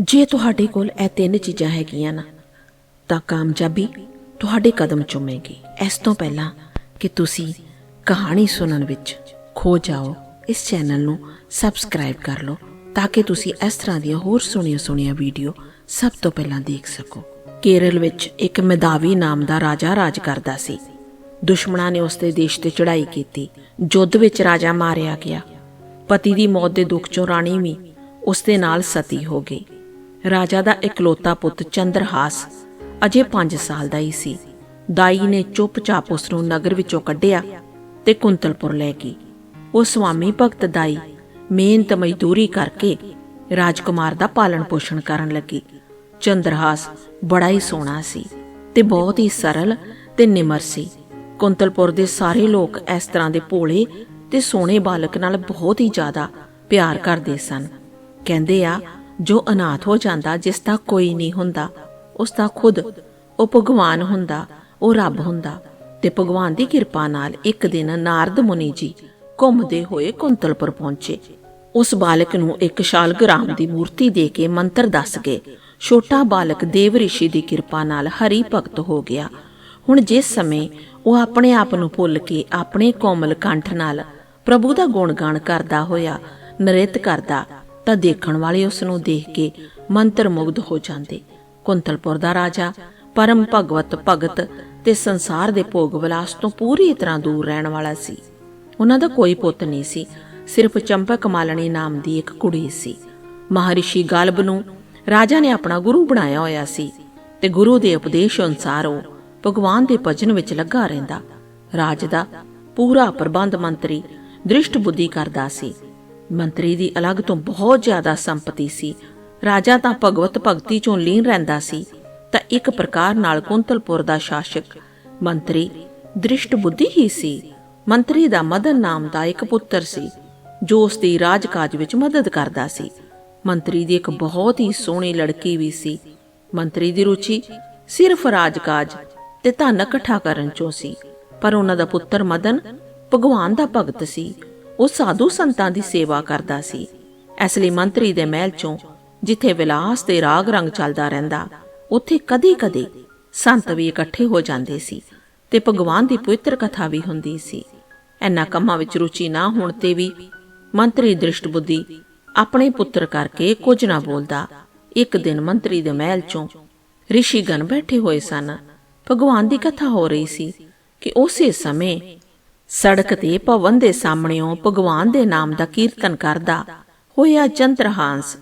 ਜੇ ਤੁਹਾਡੇ ਕੋਲ ਇਹ ਤਿੰਨ ਚੀਜ਼ਾਂ ਹੈਗੀਆਂ ਨਾ, ਤਾਂ ਕਾਮਯਾਬੀ ਤੁਹਾਡੇ ਕਦਮ ਚੁੰਮੇਗੀ। ਇਸ ਤੋਂ ਪਹਿਲਾਂ ਕਿ ਤੁਸੀਂ ਕਹਾਣੀ ਸੁਣਨ ਵਿੱਚ ਖੋ ਜਾਓ, ਇਸ ਚੈਨਲ ਨੂੰ ਸਬਸਕ੍ਰਾਈਬ ਕਰ ਲਓ, ਤਾਂ ਕਿ ਤੁਸੀਂ ਇਸ ਤਰ੍ਹਾਂ ਦੀਆਂ ਹੋਰ ਸੁਣੀਆਂ ਸੋਹਣੀਆਂ ਵੀਡੀਓ ਸਭ ਤੋਂ ਪਹਿਲਾਂ ਦੇਖ ਸਕੋ। ਕੇਰਲ ਵਿੱਚ ਇੱਕ ਮੈਦਾਵੀ ਨਾਮ ਦਾ ਰਾਜਾ ਰਾਜ ਕਰਦਾ ਸੀ। ਦੁਸ਼ਮਣਾਂ ਨੇ ਉਸ ਦੇ ਦੇਸ਼ ਤੇ ਚੜ੍ਹਾਈ ਕੀਤੀ ਯੁੱਧ ਵਿੱਚ ਰਾਜਾ ਮਾਰਿਆ ਗਿਆ। ਪਤੀ ਦੀ ਮੌਤ ਦੇ ਦੁੱਖ ਚੋਂ ਰਾਣੀ ਵੀ ਉਸ ਦੇ ਨਾਲ ਸਤੀ ਹੋ ਗਈ। ਰਾਜਾ ਦਾ ਇਕਲੌਤਾ ਪੁੱਤ ਚੰਦਰਹਾਸ ਅਜੇ 5 ਸਾਲ ਦਾ ਹੀ ਸੀ। ਦਾਈ ਨੇ ਚੁੱਪਚਾਪ ਉਸ ਨੂੰ ਨਗਰ ਵਿੱਚੋਂ ਕੱਢਿਆ ਤੇ ਕੁੰਤਲਪੁਰ ਲੈ ਗਈ। ਉਹ ਸੁਆਮੀ ਭਗਤ ਦਾਈ ਮਿਹਨਤ ਮਜ਼ਦੂਰੀ ਕਰਕੇ ਰਾਜਕੁਮਾਰ ਦਾ ਪਾਲਣ ਪੋਸ਼ਣ ਕਰਨ ਲੱਗੀ। ਚੰਦਰਹਾਸ ਬੜਾ ਹੀ ਸੋਹਣਾ ਸੀ ਤੇ ਬਹੁਤ ਹੀ ਸਰਲ ਤੇ ਨਿਮਰ ਸੀ। ਕੁੰਤਲਪੁਰ ਦੇ ਸਾਰੇ ਲੋਕ ਇਸ ਤਰ੍ਹਾਂ ਦੇ ਭੋਲੇ ਤੇ ਸੋਹਣੇ ਬਾਲਕ ਨਾਲ ਬਹੁਤ ਹੀ ਜ਼ਿਆਦਾ ਪਿਆਰ ਕਰਦੇ ਸਨ। ਕਹਿੰਦੇ ਆ ਜੋ ਅਨਾਥ ਹੋ ਜਾਂਦਾ, ਜਿਸ ਦਾ ਕੋਈ ਨਹੀਂ ਹੁੰਦਾ, ਉਸ ਦਾ ਖੁਦ ਉਹ ਭਗਵਾਨ ਹੁੰਦਾ, ਉਹ ਰੱਬ ਹੁੰਦਾ। ਤੇ ਭਗਵਾਨ ਦੀ ਕਿਰਪਾ ਨਾਲ ਇੱਕ ਦਿਨ ਨਾਰਦ ਮੁਨੀ ਜੀ ਘੁੰਮਦੇ ਹੋਏ ਕੁੰਤਲਪੁਰ ਪਹੁੰਚੇ। ਉਸ ਬਾਲਕ ਨੂੰ ਇੱਕ ਸ਼ਾਲਗ੍ਰਾਮ ਦੀ ਮੂਰਤੀ ਦੇ ਕੇ ਮੰਤਰ ਦੱਸ ਗਏ, ਛੋਟਾ ਬਾਲਕ ਦੇਵ ਰਿਸ਼ੀ ਦੀ ਕਿਰਪਾ ਨਾਲ ਹਰੀ ਭਗਤ ਹੋ ਗਿਆ। ਹੁਣ ਜਿਸ ਸਮੇਂ ਉਹ ਆਪਣੇ ਆਪ ਨੂੰ ਭੁੱਲ ਕੇ ਆਪਣੇ ਕੋਮਲ ਕੰਠ ਨਾਲ ਪ੍ਰਭੂ ਦਾ ਗੁਣਗਾਨ ਕਰਦਾ ਹੋਇਆ, ਨ੍ਰਿਤ ਕਰਦਾ ਤਾਂ ਦੇਖਣ ਵਾਲੇ ਉਸ ਨੂੰ ਦੇਖ ਕੇ ਮੰਤਰ ਮੁਗਧ ਹੋ ਜਾਂਦੇ। ਕੁੰਤਲਪੁਰ ਦਾ ਰਾਜਾ ਪਰਮ ਭਗਵਤ ਭਗਤ ਤੇ ਸੰਸਾਰ ਦੇ ਭੋਗ ਵਿਲਾਸ ਤੋਂ ਪੂਰੀ ਤਰ੍ਹਾਂ ਦੂਰ ਰਹਿਣ ਵਾਲਾ ਸੀ। ਉਹਨਾਂ ਦਾ ਕੋਈ ਪੁੱਤ ਨਹੀਂ ਸੀ, ਸਿਰਫ ਚੰਪਕ ਮਾਲਣੀ ਨਾਮ ਦੀ ਇੱਕ ਕੁੜੀ ਸੀ। ਮਹਾਰਿਸ਼ੀ ਗਲਬ ਨੂੰ ਰਾਜਾ ਨੇ ਆਪਣਾ ਗੁਰੂ ਬਣਾਇਆ ਹੋਇਆ ਸੀ ਤੇ ਗੁਰੂ ਦੇ ਉਪਦੇਸ਼ ਅਨੁਸਾਰ ਉਹ ਭਗਵਾਨ ਦੇ ਭਜਨ ਵਿੱਚ ਲੱਗਾ ਰਹਿੰਦਾ। ਰਾਜ ਦਾ ਪੂਰਾ ਪ੍ਰਬੰਧ ਮੰਤਰੀ ਦ੍ਰਿਸ਼ਟ ਬੁੱਧੀ ਕਰਦਾ ਸੀ। ਮੰਤਰੀ ਦੀ ਅਲੱਗ ਤੋਂ ਬਹੁਤ ਜ਼ਿਆਦਾ ਸੰਪਤੀ ਸੀ। ਰਾਜਾ ਤਾਂ ਭਗਵਤ ਭਗਤੀ ਚੋਂ ਲੀਨ ਰਹਿੰਦਾ ਸੀ, ਤਾਂ ਇੱਕ ਪ੍ਰਕਾਰ ਨਾਲ ਕੁੰਤਲਪੁਰ ਦਾ ਸ਼ਾਸਕ। ਮੰਤਰੀ ਦ੍ਰਿਸ਼ਟ ਬੁੱਧੀ ਹੀ ਸੀ। ਮੰਤਰੀ ਦਾ ਮਦਨ ਨਾਮ ਦਾ ਇੱਕ ਪੁੱਤਰ ਸੀ, ਜੋ ਉਸ ਦੀ ਰਾਜਕਾਜ ਵਿੱਚ ਮਦਦ ਕਰਦਾ ਸੀ। ਮੰਤਰੀ ਦੀ ਇੱਕ ਬਹੁਤ ਹੀ ਸੋਹਣੀ ਲੜਕੀ ਵੀ ਸੀ। ਮੰਤਰੀ ਦੀ ਰੁਚੀ ਸਿਰਫ ਰਾਜਕਾਜ ਤੇ ਧਨ ਇਕੱਠਾ ਕਰਨ ਚੋਂ ਸੀ, ਪਰ ਉਹਨਾਂ ਦਾ ਪੁੱਤਰ ਮਦਨ ਭਗਵਾਨ ਦਾ ਭਗਤ ਸੀ। ਉਹ ਸਾਧੂ ਸੰਤਾਂ ਦੀ ਸੇਵਾ ਕਰਦਾ ਸੀ। ਇਸ ਲਈ ਮੰਤਰੀ ਦੇ ਮਹਿਲ ਚੋਂ, ਜਿੱਥੇ ਵਿਲਾਸ ਤੇ ਰਾਗ ਰੰਗ ਚੱਲਦਾ ਰਹਿੰਦਾ, ਉੱਥੇ ਕਦੀ-ਕਦੀ ਸੰਤ ਵੀ ਇਕੱਠੇ ਹੋ ਜਾਂਦੇ ਸੀ ਤੇ ਭਗਵਾਨ ਦੀ ਪਵਿੱਤਰ ਕਥਾ ਵੀ ਹੁੰਦੀ ਸੀ। ਐਨਾ ਕੰਮਾਂ ਵਿੱਚ ਰੁਚੀ ਨਾ ਹੋਣ ਤੇ ਵੀ ਮੰਤਰੀ ਦ੍ਰਿਸ਼ਟ ਬੁੱਧੀ ਆਪਣੇ ਪੁੱਤਰ ਕਰਕੇ ਕੁਝ ਨਾ ਬੋਲਦਾ। ਇੱਕ ਦਿਨ ਮੰਤਰੀ ਦੇ ਮਹਿਲ ਚੋਂ ਰਿਸ਼ੀਗਣ ਬੈਠੇ ਹੋਏ ਸਨ। ਭਗਵਾਨ ਦੀ ਕਥਾ ਹੋ ਰਹੀ ਸੀ ਕਿ ਉਸੇ ਸਮੇਂ ਸੜਕ ਤੇ ਭਵਨ ਦੇ ਸਾਹਮਣੇੋਂ ਭਗਵਾਨ ਦੇ ਨਾਮ ਦਾ ਕੀਰਤਨ ਕਰਦਾ ਹੋਇਆ ਚੰਦਰਹਾਂਸ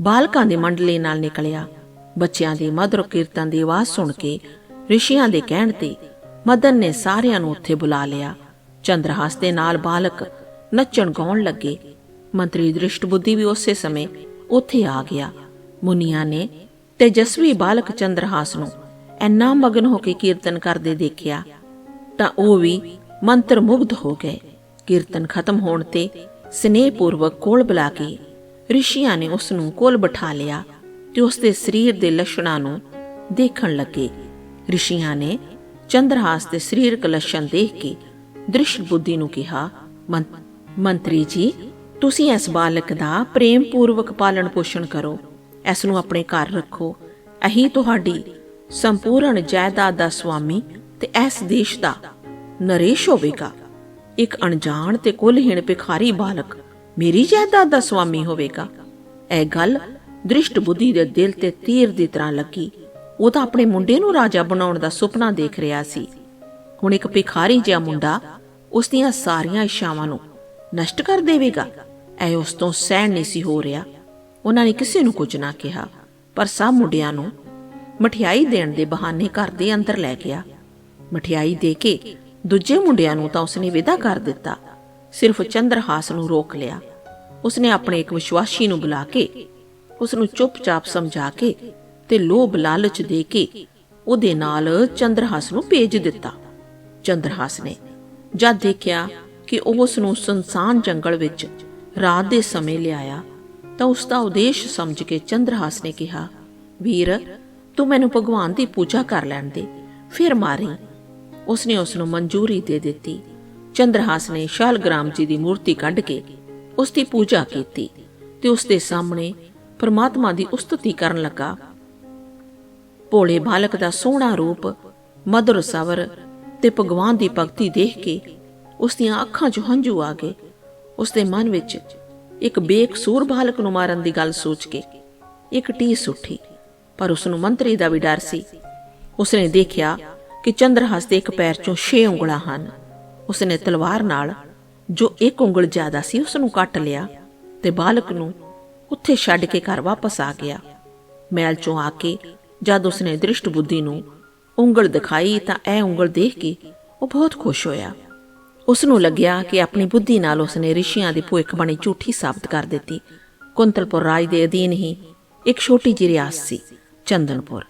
ਬਾਲਕਾਂ ਦੀ ਮੰਡਲੀ ਨਾਲ ਨਿਕਲਿਆ। ਬੱਚਿਆਂ ਦੀ ਮਧੁਰ ਕੀਰਤਨ ਦੀ ਆਵਾਜ਼ ਸੁਣ ਕੇ ਰਿਸ਼ੀਆਂ ਦੇ ਕਹਿਣ ਤੇ ਮਦਨ ਨੇ ਸਾਰਿਆਂ ਨੂੰ ਉੱਥੇ ਬੁਲਾ ਲਿਆ। ਚੰਦਰਹਾਸ ਦੇ ਨਾਲ ਬਾਲਕ ਨੱਚਣ ਗਾਉਣ ਲੱਗੇ। ਮੰਤਰੀ ਦ੍ਰਿਸ਼ਟ ਬੁੱਧੀ ਵੀ ਉਸੇ ਸਮੇਂ ਉੱਥੇ ਆ ਗਿਆ। ਮੁਨੀਆਂ ਨੇ ਤੇਜਸਵੀ ਬਾਲਕ ਚੰਦਰਹਾਸ ਨੂੰ ਐਨਾ ਮਗਨ ਹੋ ਕੇ ਕੀਰਤਨ ਕਰਦੇ ਦੇਖਿਆ ਤਾਂ ਉਹ ਵੀ ਮੰਤਰ ਮੁਗਧ ਹੋ ਗਏ। ਕੀਰਤਨ ਖਤਮ ਹੋਣ ਤੇ ਸਨੇਹਪੂਰਵਕ ਕੋਲ ਬੁਲਾ ਕੇ ਰਿਸ਼ੀਆਂ ਨੇ ਉਸ ਨੂੰ ਕੋਲ ਬਿਠਾ ਲਿਆ ਤੇ ਉਸ ਦੇ ਸਰੀਰ ਦੇ ਲੱਛਣਾਂ ਨੂੰ ਦੇਖਣ ਲੱਗੇ। ਰਿਸ਼ੀਆਂ ਨੇ ਚੰਦਰਹਾਸ ਦੇ ਸਰੀਰਕ ਲੱਛਣ ਦੇਖ ਕੇ ਦ੍ਰਿਸ਼ ਬੁੱਧੀ ਨੂੰ ਕਿਹਾ ਮੰਤਰੀ ਜੀ, ਤੁਸੀਂ ਇਸ ਬਾਲਕ ਦਾ ਪ੍ਰੇਮ ਪੂਰਵਕ ਪਾਲਣ ਪੋਸ਼ਣ ਕਰੋ। ਇਸ ਨੂੰ ਆਪਣੇ ਘਰ ਰੱਖੋ। ਅਹੀ ਤੁਹਾਡੀ ਸੰਪੂਰਨ ਜਾਇਦਾਦ ਦਾ ਸਵਾਮੀ ਤੇ ਇਸ ਦੇਸ਼ ਦਾ ਨਰੇਸ਼ ਹੋਵੇਗਾ। ਇੱਕ ਅਣਜਾਣ ਤੇ ਕੁਲਹੀਣ ਭਿਖਾਰੀ ਬਾਲਕ ਮੇਰੀ ਜਾਇਦਾਦ ਦਾ ਸੁਆਮੀ ਹੋਵੇਗਾ। ਇਹ ਗੱਲ ਦ੍ਰਿਸ਼ਟ ਬੁੱਧੀ ਦੇ ਦਿਲ ਤੇ ਤੀਰ ਦੀ ਤਰ੍ਹਾਂ ਲੱਗੀ। ਉਹ ਤਾਂ ਆਪਣੇ ਮੁੰਡੇ ਨੂੰ ਰਾਜਾ ਬਣਾਉਣ ਦਾ ਸੁਪਨਾ ਦੇਖ ਰਿਹਾ ਸੀ। ਹੁਣ ਇੱਕ ਭਿਖਾਰੀ ਜਿਹਾ ਮੁੰਡਾ ਉਸ ਦੀਆਂ ਸਾਰੀਆਂ ਇੱਛਾਵਾਂ ਨੂੰ ਨਸ਼ਟ ਕਰ ਦੇਵੇਗਾ। ਐ ਉਸ ਤੋਂ ਸਹਿਣ ਨਹੀਂ ਸੀ ਹੋ ਰਿਹਾ। ਉਹਨਾਂ ਨੇ ਕਿਸੇ ਨੂੰ ਕੁਝ ਨਾ ਕਿਹਾ, ਪਰ ਸਭ ਮੁੰਡਿਆਂ ਨੂੰ ਮਠਿਆਈ ਦੇਣ ਦੇ ਬਹਾਨੇ ਘਰ ਦੇ ਅੰਦਰ ਲੈ ਗਿਆ। ਮਠਿਆਈ ਦੇ ਕੇ ਦੂਜੇ ਮੁੰਡਿਆਂ ਨੂੰ ਤਾਂ ਉਸਨੇ ਵਿਦਾ ਕਰ ਦਿੱਤਾ। ਸਿਰਫ ਚੰਦਰਹਾਸ ਨੂੰ ਰੋਕ ਲਿਆ। ਉਸਨੇ ਆਪਣੇ ਇੱਕ ਵਿਸ਼ਵਾਸੀ ਨੂੰ ਬੁਲਾ ਕੇ ਉਸ ਨੂੰ ਚੁੱਪਚਾਪ ਸਮਝਾ ਕੇ ਤੇ ਲੋਭ ਲਾਲਚ ਦੇ ਕੇ ਉਹਦੇ ਨਾਲ ਚੰਦਰਹਾਸ ਨੂੰ ਭੇਜ ਦਿੱਤਾ। ਚੰਦਰਹਾਸ ਨੇ ਜਦ ਦੇਖਿਆ ਕਿ ਉਹ ਉਸ ਨੂੰ ਸੁਨਸਾਨ ਜੰਗਲ ਵਿੱਚ ਰਾਤ ਦੇ ਸਮੇਂ ਲਿਆਇਆ, ਤਾਂ ਉਸ ਦਾ ਉਦੇਸ਼ ਸਮਝ ਕੇ ਚੰਦਰਹਾਸ ਨੇ ਕਿਹਾ, ਵੀਰ, ਤੂੰ ਮੈਨੂੰ ਭਗਵਾਨ ਦੀ ਪੂਜਾ ਕਰ ਲੈਣ ਦੇ। ਫਿਰ ਮਾਰੀ। ਉਸਨੇ ਉਸ ਨੂੰ ਮਨਜ਼ੂਰੀ ਦੇ ਦਿੱਤੀ। ਚੰਦਰਹਾਸ ਨੇ ਸ਼ਾਲਗ੍ਰਾਮ ਜੀ ਦੀ ਮੂਰਤੀ ਕੱਢ ਕੇ ਉਸ ਦੀ ਪੂਜਾ ਕੀਤੀ ਤੇ ਉਸ ਦੇ ਸਾਹਮਣੇ ਪਰਮਾਤਮਾ ਦੀ ਉਸਤਤੀ ਕਰਨ ਲੱਗਾ। ਭੋਲੇ ਬਾਲਕ ਦਾ ਸੋਹਣਾ ਰੂਪ, ਮਧੁਰ ਸਵਰ ਤੇ ਭਗਵਾਨ ਦੀ ਭਗਤੀ ਦੇਖ ਕੇ ਉਸ ਦੀਆਂ ਅੱਖਾਂ 'ਚ ਹੰਝੂ ਆ ਗਏ। ਉਸ ਦੇ ਮਨ ਵਿੱਚ ਇੱਕ ਬੇਕਸੂਰ ਬਾਲਕ ਨੂੰ ਮਾਰਨ ਦੀ ਗੱਲ ਸੋਚ ਕੇ ਇੱਕ ਟੀਸ ਉੱਠੀ, ਪਰ ਉਸ ਨੂੰ ਮੰਤਰੀ ਦਾ ਵੀ ਡਰ ਸੀ। ਉਸਨੇ ਦੇਖਿਆ ਕਿ ਚੰਦਰਹਾਸ ਦੇ ਇੱਕ ਪੈਰ 'ਚੋਂ 6 ਉਂਗਲਾਂ ਹਨ। ਉਸਨੇ ਤਲਵਾਰ ਨਾਲ ਜੋ ਇੱਕ ਉਂਗਲ ਜ਼ਿਆਦਾ ਸੀ ਉਸ ਨੂੰ ਕੱਟ ਲਿਆ ਤੇ ਬਾਲਕ ਨੂੰ ਉੱਥੇ ਛੱਡ ਕੇ ਘਰ ਵਾਪਸ ਆ ਗਿਆ। ਮਹਿਲ 'ਚੋਂ ਆ ਕੇ ਜਦ ਉਸਨੇ ਦ੍ਰਿਸ਼ਟ ਬੁੱਧੀ ਨੂੰ ਉਂਗਲ ਦਿਖਾਈ ਤਾਂ ਇਹ ਉਂਗਲ ਦੇਖ ਕੇ ਉਹ ਬਹੁਤ ਖੁਸ਼ ਹੋਇਆ। ਉਸ ਨੂੰ ਲੱਗਿਆ ਕਿ ਆਪਣੀ ਬੁੱਧੀ ਨਾਲ ਉਸਨੇ ਰਿਸ਼ੀਆਂ ਦੀ ਭੁੱਖ-ਬਣੀ ਝੂਠੀ ਸਾਬਤ ਕਰ ਦਿੱਤੀ। ਕੁੰਤਲਪੁਰ ਰਾਜ ਦੇ ਅਧੀਨ ਹੀ ਇੱਕ ਛੋਟੀ ਜਿਹੀ ਰਿਆਸਤ ਸੀ ਚੰਦਨਪੁਰ।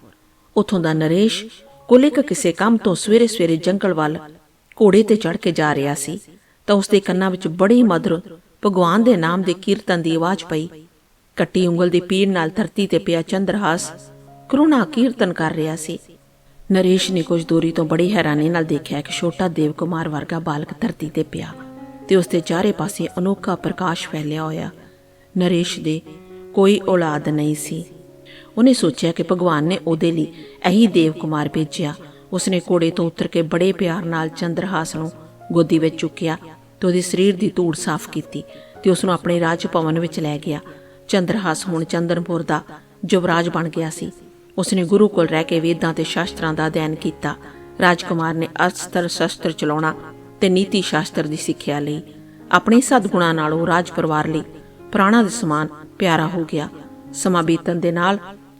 ਉਥੋਂ ਦਾ ਨਰੇਸ਼ ਕੁਲਿਕ ਕਿਸੇ ਕੰਮ ਤੋਂ ਸਵੇਰੇ-ਸਵੇਰੇ ਜੰਗਲ ਵੱਲ ਘੋੜੇ ਤੇ ਚੜ ਕੇ ਜਾ ਰਿਹਾ ਸੀ, ਤਾਂ ਉਸਦੇ ਕੰਨਾਂ ਵਿੱਚ ਬੜੀ ਮਧੁਰ ਭਗਵਾਨ ਦੇ ਨਾਮ ਦੇ ਕੀਰਤਨ ਦੀ ਆਵਾਜ਼ ਪਈ। ਕੱਟੀ ਉਂਗਲ ਦੀ ਪੀੜ ਨਾਲ ਧਰਤੀ ਤੇ ਪਿਆ ਚੰਦਰਹਾਸ ਕਰੁਣਾ ਕੀਰਤਨ ਕਰ ਰਿਹਾ ਸੀ। ਨਰੇਸ਼ ਨੇ ਕੁਝ ਦੂਰੀ ਤੋਂ ਬੜੀ ਹੈਰਾਨੀ ਨਾਲ ਦੇਖਿਆ ਕਿ ਛੋਟਾ ਦੇਵ ਕੁਮਾਰ ਵਰਗਾ ਬਾਲਕ ਧਰਤੀ ਤੇ ਪਿਆ ਤੇ ਉਸ ਦੇ ਚਾਰੇ ਪਾਸੇ ਅਨੋਖਾ ਪ੍ਰਕਾਸ਼ ਫੈਲਿਆ ਹੋਇਆ। ਨਰੇਸ਼ ਦੇ ਕੋਈ ਔਲਾਦ ਨਹੀਂ ਸੀ। ਉਹਨੇ ਸੋਚਿਆ ਕਿ ਭਗਵਾਨ ਨੇ ਉਹਦੇ ਲਈ ਇਹੀ ਦੇਵ ਕੁਮਾਰ ਭੇਜਿਆ। ਉਸਨੇ ਘੋੜੇ ਤੋਂ ਉਤਰ ਕੇ ਬੜੇ ਪਿਆਰ ਨਾਲ ਚੰਦਰਹਾਸ ਨੂੰ ਗੋਦੀ ਵਿੱਚ ਚੁੱਕਿਆ ਤੇ ਉਹਦੇ ਸਰੀਰ ਦੀ ਧੂੜ ਸਾਫ਼ ਕੀਤੀ ਤੇ ਉਸ ਨੂੰ ਆਪਣੇ ਰਾਜ ਭਵਨ ਵਿੱਚ ਲੈ ਗਿਆ। ਚੰਦਰਹਾਸ ਹੁਣ ਚੰਦਨਪੁਰ ਦਾ ਯੁਵਰਾਜ ਬਣ ਗਿਆ ਸੀ। ਉਸਨੇ ਗੁਰੂ ਕੋਲ ਰਹਿ ਕੇ ਵੇਦਾਂ ਤੇ ਸ਼ਾਸਤਰਾਂ ਦਾ ਅਧਿਐਨ ਕੀਤਾ। ਰਾਜਕੁਮਾਰ ਨੇ ਅਸਤਰ ਸ਼ਸਤਰ ਚਲਾਉਣਾ ਤੇ ਨੀਤੀ ਸ਼ਾਸਤਰ ਦੀ ਸਿੱਖਿਆ ਲਈ। ਆਪਣੇ ਸਦਗੁਣਾਂ ਨਾਲ ਉਹ ਰਾਜ ਪਰਿਵਾਰ ਲਈ ਪ੍ਰਾਣਾ ਦੇ ਸਮਾਨ ਪਿਆਰਾ ਹੋ ਗਿਆ। ਸਮਾਂ ਬੀਤਣ ਦੇ ਨਾਲ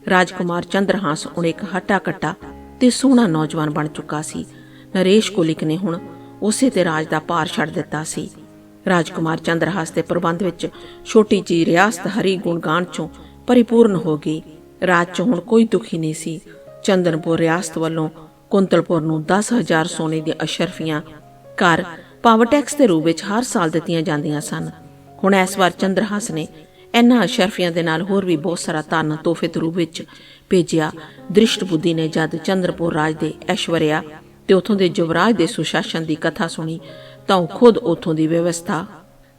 ਰਾਜਕੁਮਾਰ ਚੰਦਰਹਾਸ ਹੁਣ ਇੱਕ ਹੱਟਾ ਕੱਟਾ ਤੇ ਸੋਹਣਾ ਨੌਜਵਾਨ ਬਣ ਚੁੱਕਾ ਸੀ। ਨਰੇਸ਼ ਕੋਲਿਕ ਨੇ ਹੁਣ ਉਸੇ ਤੇ ਰਾਜ ਦਾ ਭਾਰ ਛੱਡ ਦਿੱਤਾ ਸੀ। ਰਾਜਕੁਮਾਰ ਚੰਦਰਹਾਸ ਦੇ ਪ੍ਰਬੰਧ ਵਿੱਚ ਛੋਟੀ ਜੀ ਰਿਆਸਤ ਹਰੀ ਗੁਣਗਾਨ ਚੋਂ ਪਰਿਪੂਰਨ ਹੋ ਗਈ। ਰਾਜ 'ਚ ਹੁਣ ਕੋਈ ਦੁਖੀ ਨਹੀਂ ਸੀ। ਚੰਦਨਪੁਰ ਰਿਆਸਤ ਵੱਲੋਂ ਕੁੰਤਲਪੁਰ ਨੂੰ 10000 ਸੋਨੇ ਦੀਆਂ ਅਸ਼ਰਫੀਆਂ ਕਰ ਪਾਵਰ ਟੈਕਸ ਦੇ ਰੂਪ ਵਿੱਚ ਹਰ ਸਾਲ ਦਿੱਤੀਆਂ ਜਾਂਦੀਆਂ ਸਨ। ਹੁਣ ਇਸ ਵਾਰ ਚੰਦਰਹਾਸ ਨੇ ਇਹਨਾਂ ਅਸ਼ਰਫੀਆਂ ਦੇ ਨਾਲ ਹੋਰ ਵੀ ਬਹੁਤ ਸਾਰਾ ਧਨ ਤੋਹਫੇ ਦੇ ਰੂਪ ਵਿੱਚ ਭੇਜਿਆ। ਦ੍ਰਿਸ਼ਟ ਬੁੱਧੀ ਨੇ ਜਦ ਚੰਦਰਪੁਰ ਰਾਜ ਦੇ ਐਸ਼ਵਰਿਆ ਤੇ ਉਥੋਂ ਦੇ ਯੁਵਰਾਜ ਦੇ ਸੁਸ਼ਾਸਨ ਦੀ ਕਥਾ ਸੁਣੀ, ਤਾਂ ਉਹ ਖੁਦ ਉਥੋਂ ਦੀ ਵਿਵਸਥਾ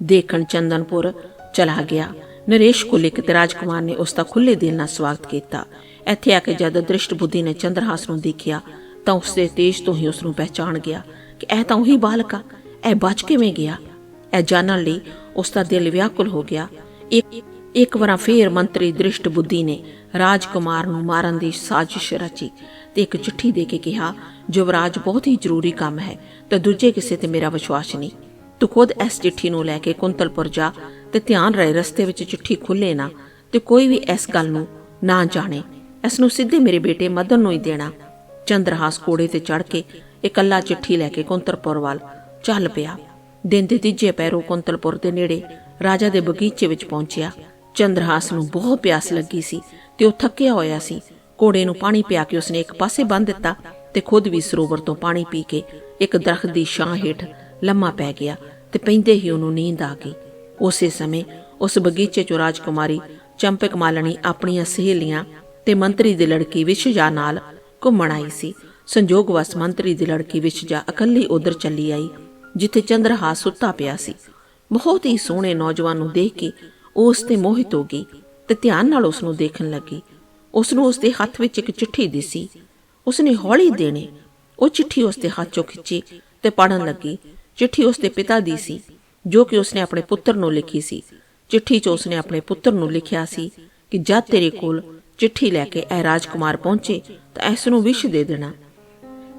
ਦੇਖਣ ਚੰਦਨਪੁਰ ਚਲਾ ਗਿਆ। ਨਰੇਸ਼ ਕੁਲਿਕ ਤੇ ਰਾਜਕੁਮਾਰ ਨੇ ਉਸ ਦਾ ਖੁੱਲੇ ਦਿਲ ਨਾਲ ਸਵਾਗਤ ਕੀਤਾ। ਇੱਥੇ ਆ ਕੇ ਜਦ ਦ੍ਰਿਸ਼ਟ ਬੁੱਧੀ ਨੇ ਚੰਦਰਹਾਸ ਨੂੰ ਦੇਖਿਆ, ਤਾਂ ਉਸ ਦੇ ਤੇਜ ਤੋਂ ਹੀ ਉਸ ਨੂੰ ਪਹਿਚਾਣ ਗਿਆ ਕਿ ਇਹ ਤਾਂ ਉਹੀ ਬਾਲਕ ਆ। ਇਹ ਬਚ ਕਿਵੇਂ ਗਿਆ? ਇਹ ਜਾਣਨ ਲਈ ਉਸ ਦਾ ਦਿਲ ਵਿਆਕੁਲ ਹੋ ਗਿਆ। ਇੱਕ ਇੱਕ ਵਾਰ ਫੇਰ ਮੰਤਰੀ ਦ੍ਰਿਸ਼ਟ ਬੁੱਧੀ ਨੇ ਰਾਜਕੁਮਾਰ ਨੂੰ ਮਾਰਨ ਦੀ ਸਾਜ਼ਿਸ਼ ਰਚੀ ਤੇ ਇੱਕ ਚਿੱਠੀ ਦੇ ਕੇ ਕਿਹਾ, ਯੁਵਰਾਜ, ਬਹੁਤ ਹੀ ਜ਼ਰੂਰੀ ਕੰਮ ਹੈ, ਤੇ ਦੂਜੇ ਕਿਸੇ ਤੇ ਮੇਰਾ ਵਿਸ਼ਵਾਸ ਨਹੀਂ। ਤੂੰ ਖੁਦ ਇਸ ਚਿੱਠੀ ਨੂੰ ਲੈ ਕੇ ਕੁੰਤਲਪੁਰ ਜਾ ਤੇ ਧਿਆਨ ਰਹੇ ਰਸਤੇ ਵਿੱਚ ਚਿੱਠੀ ਖੁੱਲੇ ਨਾ ਤੇ ਕੋਈ ਵੀ ਇਸ ਗੱਲ ਨੂੰ ਨਾ ਜਾਣੇ। ਇਸ ਨੂੰ ਸਿੱਧੇ ਮੇਰੇ ਬੇਟੇ ਮਦਨ ਨੂੰ ਹੀ ਦੇਣਾ ਚੰਦਰਹਾਸ ਕੋੜੇ ਤੇ ਚੜ ਕੇ ਇਕੱਲਾ ਚਿੱਠੀ ਲੈ ਕੇ ਕੁੰਤਲਪੁਰ ਵੱਲ ਚੱਲ ਪਿਆ। ਦਿਨ ਦੇ ਤੀਜੇ ਪੈਰੋਂ ਕੁੰਤਲਪੁਰ ਦੇ ਨੇੜੇ ਰਾਜਾ ਦੇ ਬਗੀਚੇ ਵਿੱਚ ਪਹੁੰਚਿਆ। ਚੰਦਰਹਾਸ ਨੂੰ ਬਹੁਤ ਪਿਆਸ ਲੱਗੀ ਸੀ ਤੇ ਉਹ ਥੱਕਿਆ ਹੋਇਆ ਸੀ। ਘੋੜੇ ਨੂੰ ਪਾਣੀ ਪਿਆ ਕੇ ਉਸਨੇ ਇੱਕ ਪਾਸੇ ਬੰਨ ਦਿੱਤਾ ਤੇ ਖੁਦ ਵੀ ਸਰੋਵਰ ਤੋਂ ਪਾਣੀ ਪੀ ਕੇ ਇੱਕ ਦਰਖਤ ਦੀ ਛਾਂ ਹੇਠ ਲੰਮਾ ਪੈ ਗਿਆ ਤੇ ਪੈਂਦੇ ਹੀ ਉਹਨੂੰ ਨੀਂਦ ਆ ਗਈ। ਉਸੇ ਸਮੇਂ ਉਸ ਬਗੀਚੇ ਚ ਰਾਜਕੁਮਾਰੀ ਚੰਪਕ ਮਾਲਣੀ ਆਪਣੀਆਂ ਸਹੇਲੀਆਂ ਤੇ ਮੰਤਰੀ ਦੀ ਲੜਕੀ ਵਿਸ਼ਜਾ ਨਾਲ ਘੁੰਮਣ ਆਈ ਸੀ। ਸੰਜੋਗਵਸ ਮੰਤਰੀ ਦੀ ਲੜਕੀ ਵਿਸ਼ਜਾ ਇਕੱਲੀ ਉਧਰ ਚੱਲੀ ਆਈ, ਜਿੱਥੇ ਚੰਦਰਹਾਸ ਸੁੱਤਾ ਪਿਆ ਸੀ। ਬਹੁਤ ਹੀ ਸੋਹਣੇ ਨੌਜਵਾਨ ਨੂੰ ਦੇਖ ਕੇ ਉਹ ਉਸ ਤੇ ਮੋਹਿਤ ਹੋ ਗਈ ਤੇ ਧਿਆਨ ਨਾਲ ਉਸ ਨੂੰ ਦੇਖਣ ਲੱਗੀ। ਉਸ ਨੂੰ ਉਸ ਦੇ ਹੱਥ ਵਿੱਚ ਇੱਕ ਚਿੱਠੀ ਦਿਸੀ। ਉਸ ਨੇ ਹੌਲੀ ਦੇਣੇ। ਉਹ ਚਿੱਠੀ ਉਸ ਦੇ ਹੱਥ ਖਿੱਚੀ ਤੇ ਪੜਨ ਲੱਗੀ। ਚਿੱਠੀ ਉਸ ਦੇ ਪਿਤਾ ਦੀ ਸੀ, ਜੋ ਕਿ ਉਸਨੇ ਆਪਣੇ ਪੁੱਤਰ ਨੂੰ ਲਿਖੀ ਸੀ। ਚਿੱਠੀ 'ਚ ਉਸਨੇ ਆਪਣੇ ਪੁੱਤਰ ਨੂੰ ਲਿਖਿਆ ਸੀ ਕਿ ਜਦ ਤੇਰੇ ਕੋਲ ਚਿੱਠੀ ਲੈ ਕੇ ਇਹ ਰਾਜਕੁਮਾਰ ਪਹੁੰਚੇ ਤਾਂ ਇਸ ਨੂੰ ਵਿਸ਼ ਦੇ ਦੇਣਾ।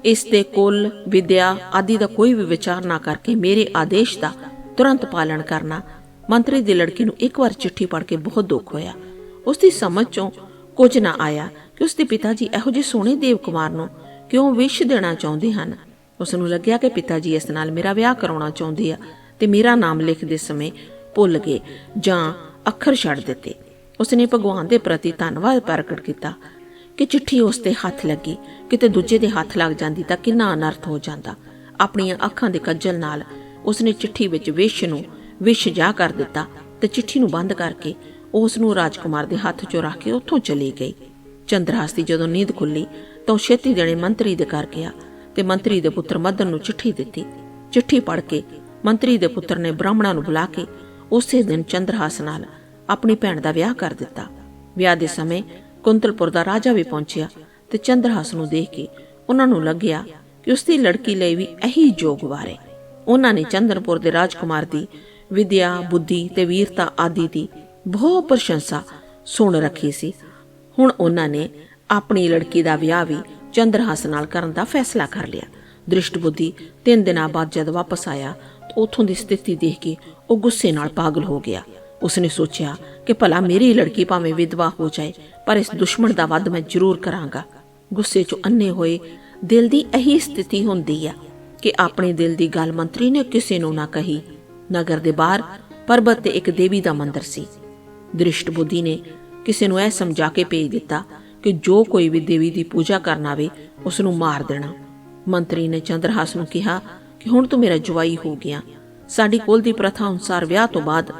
ਇਸ ਦੇ ਕੁੱਲ ਵਿਦਿਆ ਆਦਿ ਦਾ ਕੋਈ ਵੀ ਵਿਚਾਰ ਨਾ ਕਰਕੇ ਮੇਰੇ ਆਦੇਸ਼ ਦਾ ਤੁਰੰਤ ਪਾਲਣ ਕਰਨਾ। ਮੰਤਰੀ ਦੀ ਲੜਕੀ ਨੂੰ ਇੱਕ ਵਾਰ ਚਿੱਠੀ ਪੜ੍ਹ ਕੇ ਬਹੁਤ ਦੁੱਖ ਹੋਇਆ। ਉਸ ਦੀ ਸਮਝ ਚੋਂ ਕੁਝ ਨਾ ਆਇਆ ਕਿ ਉਸ ਦੇ ਪਿਤਾ ਜੀ ਇਹੋ ਜਿਹੇ ਸੋਹਣੇ ਦੇਵ ਕੁਮਾਰ ਨੂੰ ਕਿਉਂ ਵਿਸ਼ ਦੇਣਾ ਚਾਹੁੰਦੇ ਹਨ। ਉਸ ਨੂੰ ਲੱਗਿਆ ਕਿ ਪਿਤਾ ਜੀ ਇਸ ਨਾਲ ਮੇਰਾ ਵਿਆਹ ਕਰਾਉਣਾ ਚਾਹੁੰਦੇ ਆ ਤੇ ਮੇਰਾ ਨਾਮ ਲਿਖਦੇ ਸਮੇਂ ਭੁੱਲ ਗਏ ਜਾਂ ਅੱਖਰ ਛੱਡ ਦਿੱਤੇ। ਉਸ ਨੇ ਭਗਵਾਨ ਦੇ ਪ੍ਰਤੀ ਧੰਨਵਾਦ ਪ੍ਰਗਟ ਕੀਤਾ ਕਿ ਚਿੱਠੀ ਉਸ ਦੇ ਹੱਥ ਲੱਗੀ। ਕਿਤੇ ਦੂਜੇ ਦੇ ਹੱਥ ਲੱਗ ਜਾਂਦੀ ਤਾਂ ਕਿੰਨਾ ਅਨਰਥ ਹੋ ਜਾਂਦਾ। ਆਪਣੀਆਂ ਅੱਖਾਂ ਦੇ ਕੱਜਲ ਨਾਲ ਉਸਨੇ ਚਿੱਠੀ ਵਿੱਚ ਵਿਸ਼ ਨੂੰ ਵਿਸ਼ ਜਾ ਕਰ ਦਿੱਤਾ ਤੇ ਚਿੱਠੀ ਨੂੰ ਬੰਦ ਕਰਕੇ ਉਸ ਨੂੰ ਰਾਜਕੁਮਾਰ ਦੇ ਹੱਥ 'ਚੋਂ ਰੱਖ ਕੇ ਉੱਥੋਂ ਚਲੀ ਗਈ। ਚੰਦਰਹਾਸ ਦੀ ਜਦੋਂ ਨੀਂਦ ਖੁੱਲੀ ਤਾਂ ਛੇਤੀ ਦੇਣੇ ਮੰਤਰੀ ਦੇ ਘਰ ਗਿਆ ਤੇ ਮੰਤਰੀ ਦੇ ਪੁੱਤਰ ਮਦਨ ਨੂੰ ਚਿੱਠੀ ਦਿੱਤੀ। ਚਿੱਠੀ ਪੜ੍ਹ ਕੇ ਮੰਤਰੀ ਦੇ ਪੁੱਤਰ ਨੇ ਬ੍ਰਾਹਮਣਾਂ ਨੂੰ ਬੁਲਾ ਕੇ ਉਸੇ ਦਿਨ ਚੰਦਰਹਾਸ ਨਾਲ ਆਪਣੀ ਭੈਣ ਦਾ ਵਿਆਹ ਕਰ ਦਿੱਤਾ। ਵਿਆਹ ਦੇ ਸਮੇਂ ਕੁੰਤਲਪੁਰ ਦਾ ਰਾਜਾ ਵੀ ਪਹੁੰਚਿਆ ਤੇ ਚੰਦਰਹਾਸ ਨੂੰ ਦੇਖ ਕੇ ਉਹਨਾਂ ਨੂੰ ਲੱਗਿਆ ਕਿ ਉਸ ਦੀ ਲੜਕੀ ਲਈ ਵੀ ਇਹੀ ਯੋਗ ਵਾਰੇ ਉਹਨਾਂ ਨੇ ਚੰਦਨਪੁਰ ਦੇ ਰਾਜਕੁਮਾਰ ਦੀ ਵਿਦਿਆ, ਬੁੱਧੀ ਤੇ ਵੀਰਤਾ ਆਦਿ ਦੀ ਬਹੁਤ ਪ੍ਰਸ਼ੰਸਾ ਸੁਣ ਰੱਖੀ ਸੀ। ਹੁਣ ਉਹਨਾਂ ਨੇ ਆਪਣੀ ਲੜਕੀ ਦਾ ਵਿਆਹ ਵੀ ਚੰਦਰਹਾਸ ਨਾਲ ਕਰਨ ਦਾ ਫੈਸਲਾ ਕਰ ਲਿਆ। ਦ੍ਰਿਸ਼ਟ ਤਿੰਨ ਦਿਨਾਂ ਬਾਅਦ ਜਦ ਵਾਪਸ ਆਇਆ, ਤਾਂ ਉਥੋਂ ਦੀ ਸਥਿਤੀ ਦੇਖ ਕੇ ਉਹ ਗੁੱਸੇ ਨਾਲ ਪਾਗਲ ਹੋ ਗਿਆ। ਉਸਨੇ ਸੋਚਿਆ ਕਿ ਭਲਾ ਮੇਰੀ ਲੜਕੀ ਭਾਵੇਂ ਵਿਧਵਾ ਹੋ ਜਾਏ, ਪਰ ਇਸ ਦੁਸ਼ਮਣ ਦਾ ਵੱਧ ਮੈਂ ਜ਼ਰੂਰ ਕਰਾਂਗਾ। ਗੁੱਸੇ 'ਚ ਅੰਨੇ ਹੋਏ ਦਿਲ ਦੀ ਇਹੀ ਸਥਿਤੀ ਹੁੰਦੀ ਆ। ਕਿ ਆਪਣੇ ਦਿਲ ਦੀ ਗੱਲ ਮੰਤਰੀ ਨੇ ਕਿਸੇ ਨੂੰ ਨਾ ਕਹੀ। ਨਗਰ ਦੇ ਬਾਹਰ ਪਰਬਤ ਤੇ ਇੱਕ ਦੇਵੀ ਦਾ ਮੰਦਿਰ ਸੀ। ਦ੍ਰਿਸ਼ਟ ਬੁੱਧੀ ਨੇ ਕਿਸੇ ਨੂੰ ਇਹ ਸਮਝਾ ਕੇ ਭੇਜ ਦਿੱਤਾ ਕਿ ਜੋ ਕੋਈ ਵੀ ਦੇਵੀ ਦੀ ਪੂਜਾ ਕਰਨ ਆਵੇ ਉਸ ਨੂੰ ਮਾਰ ਦੇਣਾ। ਮੰਤਰੀ ਨੇ ਚੰਦਰਹਾਸ ਨੂੰ ਕਿਹਾ ਕਿ ਹੁਣ ਤੂੰ ਮੇਰਾ ਜਵਾਈ ਹੋ ਗਿਆ। ਸਾਡੀ ਕੁਲ ਦੀ ਪ੍ਰਥਾ ਅਨੁਸਾਰ ਵਿਆਹ ਤੋਂ ਬਾਅਦ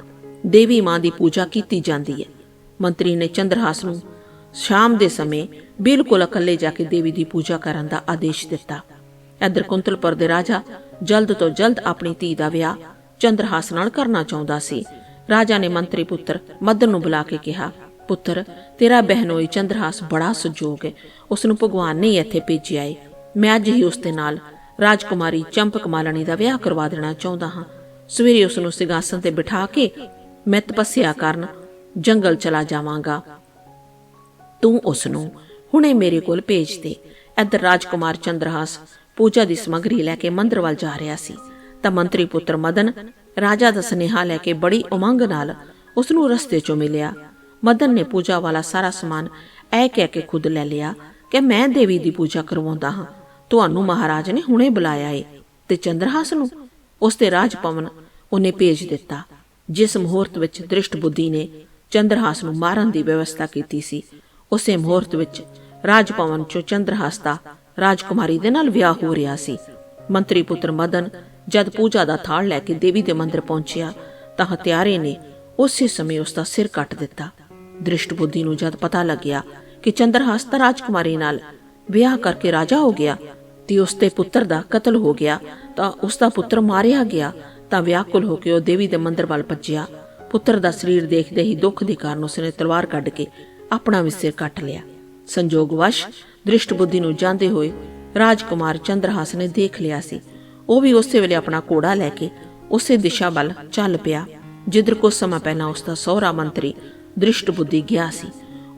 ਦੇਵੀ ਮਾਂ ਦੀ ਪੂਜਾ ਕੀਤੀ ਜਾਂਦੀ ਹੈ। ਮੰਤਰੀ ਨੇ ਚੰਦਰਹਾਸ ਨੂੰ ਸ਼ਾਮ ਦੇ ਸਮੇਂ ਬਿਲਕੁਲ ਇਕੱਲੇ ਜਾ ਕੇ ਦੇਵੀ ਦੀ ਪੂਜਾ ਕਰਨ ਦਾ ਆਦੇਸ਼ ਦਿੱਤਾ। ਇਧਰ ਕੁੰਤਲਪੁਰ ਦੇ ਰਾਜਾ ਜਲਦ ਤੋਂ ਜਲਦ ਆਪਣੀ ਧੀ ਦਾ ਵਿਆਹ ਚੰਦਰਹਾਸ ਨਾਲ ਕਰਨਾ ਚਾਹੁੰਦਾ ਸੀ। ਰਾਜਾ ਨੇ ਮੰਤਰੀ ਪੁੱਤਰ ਮਦਨ ਨੂੰ ਬੁਲਾ ਕੇ ਕਿਹਾ, ਪੁੱਤਰ, ਤੇਰਾ ਬਹਿਨੋਈ ਚੰਦਰਹਾਸ ਬੜਾ ਸੁਜੋਗ ਹੈ। ਉਸ ਨੂੰ ਭਗਵਾਨ ਨੇ ਇੱਥੇ ਭੇਜਿਆ ਏ ਮੈਂ ਅੱਜ ਹੀ ਉਸ ਦੇ ਨਾਲ ਰਾਜਕੁਮਾਰੀ ਚੰਪਕ ਮਾਲਣੀ ਦਾ ਵਿਆਹ ਕਰਵਾ ਦੇਣਾ ਚਾਹੁੰਦਾ ਹਾਂ। ਸਵੇਰੇ ਉਸ ਨੂੰ ਸਿੰਘਾਸਨ ਤੇ ਬਿਠਾ ਕੇ ਮੈਂ ਤਪੱਸਿਆ ਕਰਨ ਜੰਗਲ ਚਲਾ ਜਾਵਾਂਗਾ। ਤੂੰ ਉਸ ਨੂੰ ਹੁਣੇ ਮੇਰੇ ਕੋਲ ਭੇਜ ਦੇ। ਇੱਧਰ ਰਾਜਕੁਮਾਰ ਚੰਦਰਹਾਸ ਪੂਜਾ ਦੀ ਸਮਗਰੀ ਲੈ ਕੇ ਮੰਦਰ ਵੱਲ ਜਾ ਰਿਹਾ ਸੀ। ਤਾਂ ਮੰਤਰੀ ਪੁੱਤਰ ਮਦਨ ਰਾਜਾ ਦਾ ਸੁਨੇਹਾ ਲੈ ਕੇ ਬੜੀ ਉਮੰਗ ਨਾਲ ਉਸ ਨੂੰ ਰਸਤੇ 'ਚੋਂ ਮਿਲਿਆ। ਮਦਨ ਨੇ ਪੂਜਾ ਵਾਲਾ ਸਾਰਾ ਸਮਾਨ ਐ ਕਹਿ ਕੇ ਖੁਦ ਲੈ ਲਿਆ ਕਿ ਮੈਂ ਦੇਵੀ ਦੀ ਪੂਜਾ ਕਰਵਾਉਂਦਾ ਹਾਂ। ਤੁਹਾਨੂੰ ਮਹਾਰਾਜ ਨੇ ਹੁਣੇ ਬੁਲਾਇਆ ਏ ਤੇ ਚੰਦਰਹਾਸ ਨੂੰ ਉਸ ਦੇ ਰਾਜ ਭਵਨ ਉਹਨੇ ਭੇਜ ਦਿੱਤਾ, ਜਿਸ ਮੁਹੂਰਤ ਵਿੱਚ ਦ੍ਰਿਸ਼ਟ ਬੁੱਧੀ ਨੇ ਚੰਦਰਹਾਸ ਨੂੰ ਮਾਰਨ ਦੀ ਵਿਵਸਥਾ ਕੀਤੀ ਸੀ। ਉਸੇ ਮਹੂਰਤ ਵਿੱਚ ਰਾਜ ਭਵਨ ਚੋਂ ਚੰਦਰਹਾਸ ਦਾ ਰਾਜਕੁਮਾਰੀ ਦੇ ਨਾਲ ਵਿਆਹ ਹੋ ਰਿਹਾ ਸੀ। ਮੰਤਰੀ ਪੁੱਤਰ ਮਦਨ ਜਦ ਪੂਜਾ ਦਾ ਥਾਲ ਲੈ ਕੇ ਦੇਵੀ ਦੇ ਮੰਦਰ ਪਹੁੰਚਿਆ ਤਾਂ ਹਤਿਆਰੇ ਨੇ ਉਸੇ ਸਮੇਂ ਉਸ ਦਾ ਸਿਰ ਕੱਟ ਦਿੱਤਾ। ਦ੍ਰਿਸ਼ਟ ਨੂੰ ਜਦ ਪਤਾ ਲੱਗਿਆ ਕਿ ਚੰਦਰਹਾਸ ਤਾਂ ਰਾਜਕੁਮਾਰੀ ਨਾਲ ਵਿਆਹ ਕਰਕੇ ਰਾਜਾ ਹੋ ਗਿਆ ਤੇ ਉਸ ਦੇ ਪੁੱਤਰ ਦਾ ਕਤਲ ਹੋ ਗਿਆ ਤਾਂ ਉਸ ਦਾ ਪੁੱਤਰ ਮਾਰਿਆ ਗਿਆ ਤਾਂ ਵਿਆਕੁਲ ਹੋ ਕੇ ਉਹ ਦੇਵੀ ਦੇ ਮੰਦਰ ਵੱਲ ਭੱਜਿਆ। ਪੁੱਤਰ ਦਾ ਸਰੀਰ ਦੇਖਦੇ ਹੀ ਦੁੱਖ ਦੇ ਕਾਰਨ ਉਸਨੇ ਤਲਵਾਰ ਕੱਢ ਕੇ ਆਪਣਾ ਵੀ ਸਿਰ ਕੱਟ ਲਿਆ। ਸੰਜੋਗਵਸ਼ ਦ੍ਰਿਸ਼ਟ ਬੁੱਧੀ ਨੂੰ ਜਾਂਦੇ ਹੋਏ ਰਾਜਕੁਮਾਰ ਚੰਦਰਹਾਸ ਨੇ ਦੇਖ ਲਿਆ ਸੀ। ਉਹ ਵੀ ਉਸੇ ਵੇਲੇ ਆਪਣਾ ਘੋੜਾ ਲੈ ਕੇ ਉਸੇ ਦਿਸ਼ਾ ਵੱਲ ਚੱਲ ਪਿਆ, ਜਿੱਧਰ ਕੁਝ ਸਮਾਂ ਪਹਿਲਾਂ ਉਸ ਦਾ ਸਹੁਰਾ ਮੰਤਰੀ ਦ੍ਰਿਸ਼ਟ ਗਿਆ ਸੀ।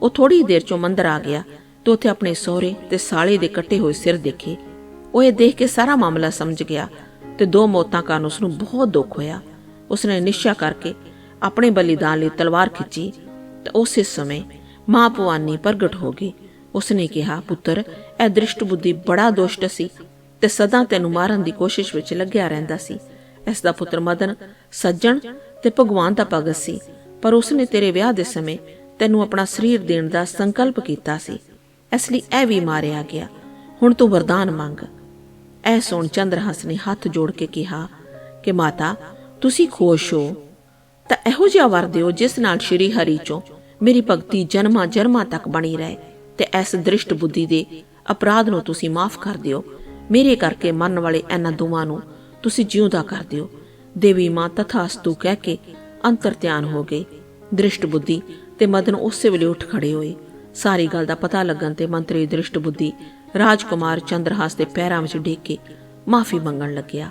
ਉਹ ਥੋੜੀ ਦੇਰ ਚੋਂ ਮੰਦਰ ਆ ਗਿਆ ਤੇ ਉੱਥੇ ਆਪਣੇ ਸਹੁਰੇ ਤੇ ਸਾਲੇ ਦੇ ਕੱਟੇ ਹੋਏ ਸਿਰ ਦੇਖੇ। ਉਹ ਇਹ ਦੇਖ ਕੇ ਸਾਰਾ ਮਾਮਲਾ ਸਮਝ ਗਿਆ ਤੇ ਦੋ ਮੌਤਾਂ ਕਾਰਨ ਉਸ ਨੂੰ ਬਹੁਤ ਦੁੱਖ ਹੋਇਆ। ਉਸਨੇ ਨਿਸ਼ਚਾ ਕਰਕੇ ਆਪਣੇ ਬਲੀਦਾਨ ਲਈ ਤਲਵਾਰ ਖਿੱਚੀ ਤੇ ਉਸੇ ਸਮੇਂ ਮਾਂ ਭਵਾਨੀ ਪ੍ਰਗਟ ਹੋ ਗਈ। ਉਸਨੇ ਕਿਹਾ, ਪੁੱਤਰ, ਇਹ ਦ੍ਰਿਸ਼ਟ ਬੁੱਧੀ ਬੜਾ ਦੁਸ਼ਟ ਸੀ ਤੇ ਸਦਾ ਤੈਨੂੰ ਮਾਰਨ ਦੀ ਕੋਸ਼ਿਸ਼ ਵਿੱਚ ਲੱਗਿਆ ਰਹਿੰਦਾ ਸੀ। ਇਸ ਦਾ ਪੁੱਤਰ ਮਦਨ ਸੱਜਣ ਤੇ ਭਗਵਾਨ ਦਾ ਭਗਤ ਸੀ, ਪਰ ਉਸਨੇ ਤੇਰੇ ਵਿਆਹ ਦੇ ਸਮੇਂ ਤੈਨੂੰ ਆਪਣਾ ਸਰੀਰ ਦੇਣ ਦਾ ਸੰਕਲਪ ਕੀਤਾ ਸੀ। ਇਸ ਲਈ ਇਹ ਵੀ ਮਾਰਿਆ ਗਿਆ। ਹੁਣ ਤੂੰ ਵਰਦਾਨ ਮੰਗ। ਐ ਸੁਣ ਚੰਦਰਹਾਸ ਨੇ ਹੱਥ ਜੋੜ ਕੇ ਕਿਹਾ, ਕਿ ਮਾਤਾ, ਤੁਸੀਂ ਖੁਸ਼ ਹੋ? ਤਾਂ ਇਹੋ ਜਿਹਾ ਵਰ ਦਿਓ ਜਿਸ ਨਾਲ ਸ਼੍ਰੀ ਹਰੀ ਚੋਂ ਮੇਰੀ ਭਗਤੀ ਜਨਮਾਂ ਜਨਮਾਂ ਤੱਕ ਬਣੀ ਰਹੇ। ਤੇ ਇਸ ਦ੍ਰਿਸ਼ਟ ਬੁੱਧੀ ਦੇ ਅਪਰਾਧ ਨੂੰ ਤੁਸੀਂ ਮਾਫ ਕਰ ਦਿਓ। ਮੇਰੇ ਕਰਕੇ ਮੰਨ ਵਾਲੇ ਇਹਨਾਂ ਦੋਵਾਂ ਨੂੰ ਤੁਸੀਂ ਜਿਉਂਦਾ ਕਰ ਦਿਓ। ਦੇਵੀ ਮਾਂ ਤਥਾਸਤੂ ਕਹਿ ਕੇ ਅੰਤਰ ਧਿਆਨ ਹੋ ਗਏ ਦ੍ਰਿਸ਼ਟ ਬੁੱਧੀ ਤੇ ਮਦਨ ਉਸੇ ਵੇਲੇ ਉੱਠ ਖੜੇ ਹੋਏ। ਸਾਰੀ ਗੱਲ ਦਾ ਪਤਾ ਲੱਗਣ ਤੇ ਮੰਤਰੀ ਦ੍ਰਿਸ਼ਟ ਬੁੱਧੀ ਰਾਜਕੁਮਾਰ ਚੰਦਰਹਾਸ ਦੇ ਪੈਰਾਂ ਵਿੱਚ ਡੇਕ ਕੇ ਮਾਫੀ ਮੰਗਣ ਲੱਗਿਆ।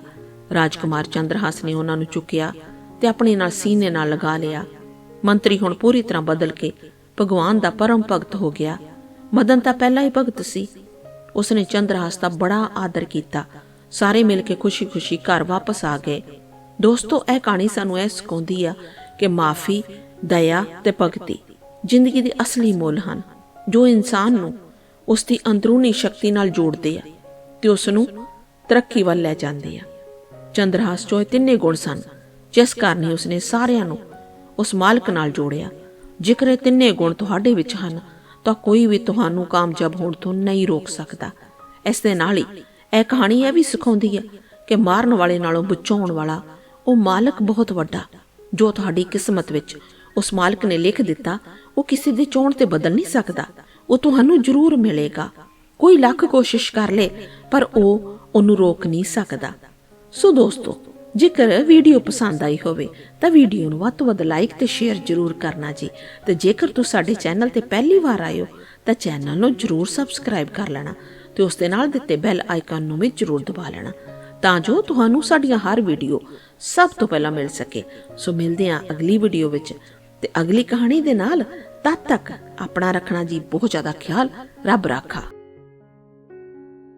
ਰਾਜਕੁਮਾਰ ਚੰਦਰਹਾਸ ਨੇ ਉਹਨਾਂ ਨੂੰ ਚੁੱਕਿਆ ਤੇ ਆਪਣੇ ਨਾਲ ਸੀਨੇ ਨਾਲ ਲਗਾ ਲਿਆ। ਮੰਤਰੀ ਹੁਣ ਪੂਰੀ ਤਰ੍ਹਾਂ ਬਦਲ ਕੇ ਭਗਵਾਨ ਦਾ ਪਰਮ ਭਗਤ ਹੋ ਗਿਆ। ਮਦਨ ਤਾਂ ਪਹਿਲਾਂ ਹੀ ਭਗਤ ਸੀ। ਉਸਨੇ ਚੰਦਰਹਾਸ ਦਾ ਬੜਾ ਆਦਰ ਕੀਤਾ। ਸਾਰੇ ਮਿਲ ਕੇ ਖੁਸ਼ੀ-ਖੁਸ਼ੀ ਘਰ ਵਾਪਸ ਆ ਗਏ। ਦੋਸਤੋ, ਇਹ ਕਹਾਣੀ ਸਾਨੂੰ ਇਹ ਸਿਖਾਉਂਦੀ ਆ ਕਿ ਮਾਫੀ, ਦਇਆ ਤੇ ਭਗਤੀ ਜ਼ਿੰਦਗੀ ਦੇ ਅਸਲੀ ਮੁੱਲ ਹਨ। ਜੋ ਇਨਸਾਨ ਨੂੰ ਉਸ ਦੀ ਅੰਦਰੂਨੀ ਸ਼ਕਤੀ ਨਾਲ ਜੋੜਦੇ ਆ ਤੇ ਉਸ ਨੂੰ ਤਰੱਕੀ ਵੱਲ ਲੈ ਜਾਂਦੇ ਆ। ਚੰਦਰਹਾਸ ਚੋਂ ਇਹ ਤਿੰਨੇ ਗੁਣ ਸਨ, ਜਿਸ ਕਾਰਨ ਹੀ ਉਸਨੇ ਸਾਰਿਆਂ ਨੂੰ ਉਸ ਮਾਲਕ ਨਾਲ ਜੋੜਿਆ। ਜੇਕਰ ਇਹ ਤਿੰਨੇ ਗੁਣ ਤੁਹਾਡੇ ਵਿੱਚ ਹਨ ਤਾਂ ਕੋਈ ਵੀ ਤੁਹਾਨੂੰ ਕਾਮਯਾਬ ਹੋਣ ਤੋਂ ਨਹੀਂ ਰੋਕ ਸਕਦਾ। ਇਸ ਦੇ ਨਾਲ ਹੀ ਇਹ ਕਹਾਣੀ ਇਹ ਵੀ ਸਿਖਾਉਂਦੀ ਹੈ ਕਿ ਮਾਰਨ ਵਾਲੇ ਨਾਲੋਂ ਬਚਾਉਣ ਵਾਲਾ ਉਹ ਮਾਲਕ ਬਹੁਤ ਵੱਡਾ, ਜੋ ਤੁਹਾਡੀ ਕਿਸਮਤ ਵਿੱਚ ਉਸ ਮਾਲਕ ਨੇ ਲਿਖ ਦਿੱਤਾ, ਉਹ ਕਿਸੇ ਦੀ ਚੋਣ ਤੇ ਬਦਲ ਨਹੀਂ ਸਕਦਾ। ਉਹ ਤੁਹਾਨੂੰ ਜ਼ਰੂਰ ਮਿਲੇਗਾ। ਕੋਈ ਲੱਖ ਕੋਸ਼ਿਸ਼ ਕਰ ਲੇ, ਪਰ ਉਹ ਉਹਨੂੰ ਰੋਕ ਨਹੀਂ ਸਕਦਾ। ਸੋ ਦੋਸਤੋ ਜੇਕਰ ਵੀਡੀਓ ਪਸੰਦ ਆਈ ਹੋਵੇ, ਤਾਂ ਵੀਡੀਓ ਨੂੰ ਵੱਧ ਤੋਂ ਵੱਧ ਲਾਈਕ ਤੇ ਸ਼ੇਅਰ ਜ਼ਰੂਰ ਕਰਨਾ ਜੀ। ਤੇ ਜੇਕਰ ਤੁਸੀਂ ਸਾਡੇ ਚੈਨਲ ਤੇ ਪਹਿਲੀ ਵਾਰ ਆਏ ਹੋ, ਤਾਂ ਚੈਨਲ ਨੂੰ ਜ਼ਰੂਰ ਸਬਸਕ੍ਰਾਈਬ ਕਰ ਲੈਣਾ ਤੇ ਉਸ ਦੇ ਨਾਲ ਦਿੱਤੇ ਬੈਲ ਆਈਕਨ ਨੂੰ ਵੀ ਜ਼ਰੂਰ ਦਬਾ ਲੈਣਾ, ਤਾਂ ਜੋ ਤੁਹਾਨੂੰ ਸਾਡੀਆਂ ਹਰ ਵੀਡੀਓ ਸਭ ਤੋਂ ਪਹਿਲਾਂ ਮਿਲ ਸਕੇ। ਸੋ ਮਿਲਦੇ ਹਾਂ ਅਗਲੀ ਵੀਡੀਓ ਵਿੱਚ ਤੇ ਅਗਲੀ ਕਹਾਣੀ ਦੇ ਨਾਲ ਤਦ ਤੱਕ ਆਪਣਾ ਰੱਖਣਾ ਜੀ, ਬਹੁਤ ਜ਼ਿਆਦਾ ਖਿਆਲ ਰੱਬ ਰਾਖਾ।